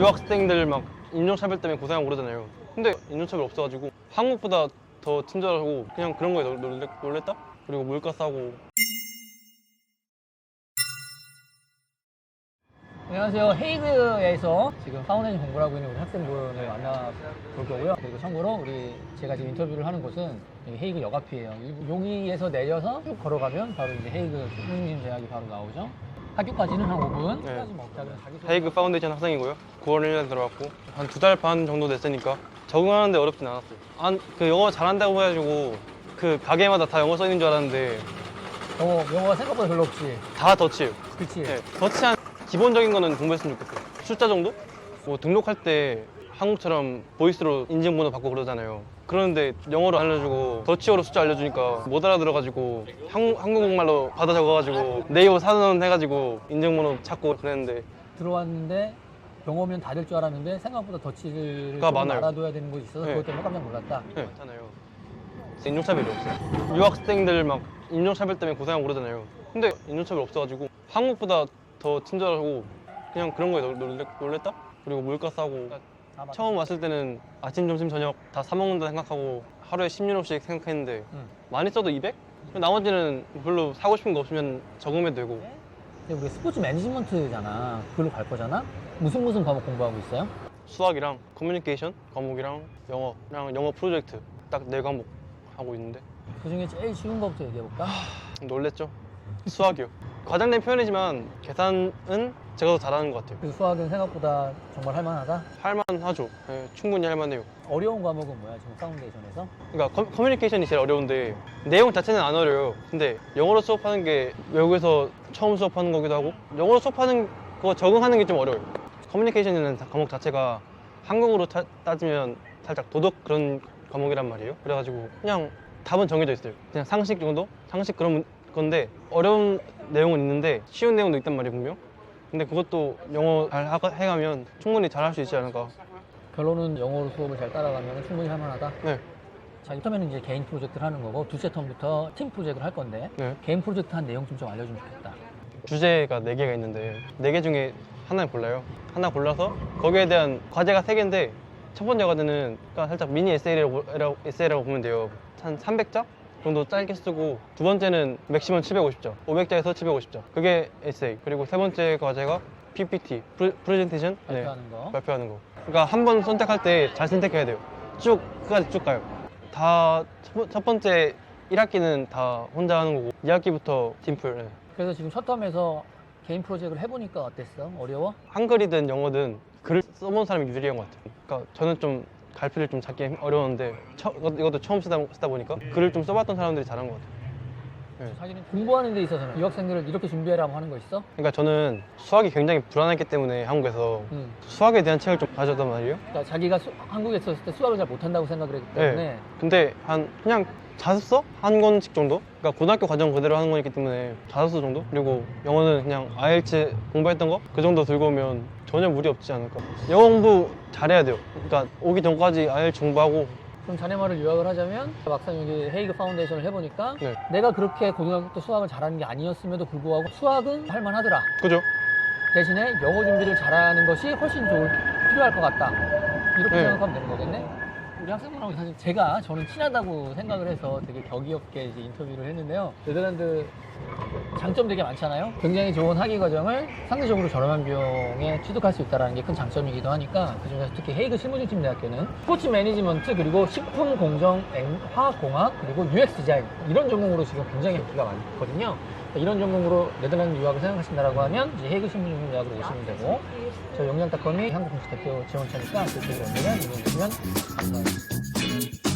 유학생들 막 인종차별 때문에 고생하고 그러잖아요. 근데 인종차별 없어가지고 한국보다 더 친절하고 그냥 그런 거에 놀- 놀랬, 놀랬다? 그리고 물가 싸고 안녕하세요. 헤이그에서 지금 파운데이션 공부를 하고 있는 우리 학생분을 만나볼 거고요. 그리고 참고로 우리 제가 지금 인터뷰를 하는 곳은 헤이그 역 앞이에요. 이- 여기에서 내려서 쭉 걸어가면 바로 이제 헤이그 수능님 대학이 바로 나오죠. 학교까지는 한 5분. 네. 헤이그 파운데이션 학생이고요. 9월 1일에 들어왔고 한 두 달 반 정도 됐으니까 적응하는데 어렵진 않았어요. 안, 그 영어 잘한다고 해가지고 그 가게마다 다 영어 써 있는 줄 알았는데 어, 영어가 생각보다 별로 없지. 다 더치예요. 그치? 네, 더치한 기본적인 거는 공부했으면 좋겠어요. 숫자 정도? 뭐 등록할 때 한국처럼 보이스로 인증번호 받고 그러잖아요. 그러는데 영어로 알려주고 더치어로 숫자 알려주니까 못 알아들어가지고 한, 한국말로 받아 적어가지고 네이버 사전 해가지고 인증번호 찾고 그랬는데 들어왔는데 영어 오면 다 될 줄 알았는데 생각보다 더치를 좀 많아요. 알아둬야 되는 곳이 있어서 네. 그것 때문에 깜짝 놀랐다. 네. 많잖아요. 인종차별이 없어요. 유학생들 막 인종차별 때문에 고생하고 그러잖아요. 근데 인종차별 없어가지고 한국보다 더 친절하고 그냥 그런 거에 놀- 놀랬다? 그리고 물가 싸고. 처음 왔을 때는 아침, 점심, 저녁 다 사 먹는다 생각하고 하루에 10유로씩 생각했는데 응. 많이 써도 200? 나머지는 별로 사고 싶은 거 없으면 적으면 되고 근데 우리 스포츠 매니지먼트잖아. 그걸로 갈 거잖아. 무슨 무슨 과목 공부하고 있어요? 수학이랑 커뮤니케이션 과목이랑 영어랑 영어 프로젝트 딱 네 과목 하고 있는데 그 중에 제일 쉬운 거부터 얘기해 볼까? 놀랬죠? 수학이요. 과장된 표현이지만 계산은 제가 더 잘하는 것 같아요. 그 수학은 생각보다 정말 할만하다. 할만하죠. 네, 충분히 할만해요. 어려운 과목은 뭐야 지금 파운데이션에서? 그러니까 커, 커뮤니케이션이 제일 어려운데 내용 자체는 안 어려워요. 근데 영어로 수업하는 게 외국에서 처음 수업하는 거기도 하고 영어로 수업하는 거 적응하는 게 좀 어려워요. 커뮤니케이션이라는 다- 과목 자체가 한국으로 타- 따지면 살짝 도덕 그런 과목이란 말이에요. 그래가지고 그냥 답은 정해져 있어요. 그냥 상식 정도? 상식 그런 문- 건데 어려운 내용은 있는데 쉬운 내용도 있단 말이에요 분명. 근데 그것도 영어 잘 하- 해가면 충분히 잘 할 수 있지 않을까. 결론은 영어로 수업을 잘 따라가면 충분히 할 만하다. 네. 자, 이 텀에는 이제 개인 프로젝트를 하는 거고 두째 텀부터 팀 프로젝트를 할 건데 네. 개인 프로젝트 한 내용 좀, 좀 알려주면 좋겠다. 주제가 네개가 있는데 네 개 중에 하나를 골라요. 하나 골라서 거기에 대한 과제가 세개인데첫 번째 과제는 그러니까 살짝 미니 에세이라고, 라고- 에세이라고 보면 돼요. 한 300자 정도 짧게 쓰고 두 번째는 맥시멈 750자, 500자에서 750자. 그게 에세이. 그리고 세 번째 과제가 PPT, 프레, 프레젠테이션 네, 발표하는 거. 발표하는 거. 그러니까 한 번 선택할 때 잘 선택해야 돼요. 쭉 끝까지 쭉 가요. 다 첫 번째 1학기는 다 혼자 하는 거고 2학기부터 팀플. 네. 그래서 지금 첫 텀에서 개인 프로젝트를 해보니까 어땠어? 어려워? 한글이든 영어든 글을 써본 사람이 유리한 것 같아요. 그러니까 저는 좀 갈피를 좀 잡기 힘- 어려웠는데 처- 이것도, 처음 쓰다, 쓰다 보니까 글을 좀 써봤던 사람들이 잘한 것 같아요. 네. 자기는 공부하는 데 있어서는 유학생들을 이렇게 준비해라고 하는 거 있어? 그러니까 저는 수학이 굉장히 불안했기 때문에 한국에서 응. 수학에 대한 책을 좀 가져단 말이에요. 그러니까 자기가 수- 한국에 있었을 때 수학을 잘 못한다고 생각을 했기 네. 때문에 근데 한 그냥 자습서 한 권씩 정도? 그러니까 고등학교 과정 그대로 하는 거기 때문에 자습서 정도? 그리고 영어는 그냥 IELTS 공부했던 거? 그 정도 들고 오면 전혀 무리 없지 않을까. 영어 공부 잘해야 돼요. 그러니까 오기 전까지 IELTS 공부하고 그럼 자네 말을 요약을 하자면 막상 여기 헤이그 파운데이션을 해보니까 네. 내가 그렇게 고등학교 때 수학을 잘하는 게 아니었음에도 불구하고 수학은 할만하더라 그죠? 대신에 영어 준비를 잘하는 것이 훨씬 좋을, 필요할 것 같다 이렇게 네. 생각하면 되는 거겠네 우리 학생분하고 사실 제가 저는 친하다고 생각을 해서 되게 격이 없게 이제 인터뷰를 했는데요. 네덜란드 장점 되게 많잖아요 굉장히 좋은 학위 과정을 상대적으로 저렴한 비용에 취득할 수 있다는 게 큰 장점이기도 하니까 그중에서 특히 헤이그 실무중심 대학교는 스포츠 매니지먼트 그리고 식품 공정 앵- 화학공학 그리고 UX 디자인 이런 전공으로 지금 굉장히 인기가 많거든요 이런 전공으로 네덜란드 유학을 생각하신다고 하면 이제 헤이그 신문중심 대학으로 오시면 되고 저 영양닷컴이 한국 공식 대표 지원처니까 그쪽으로 언제나 이용해 주시면 감사하겠습니다.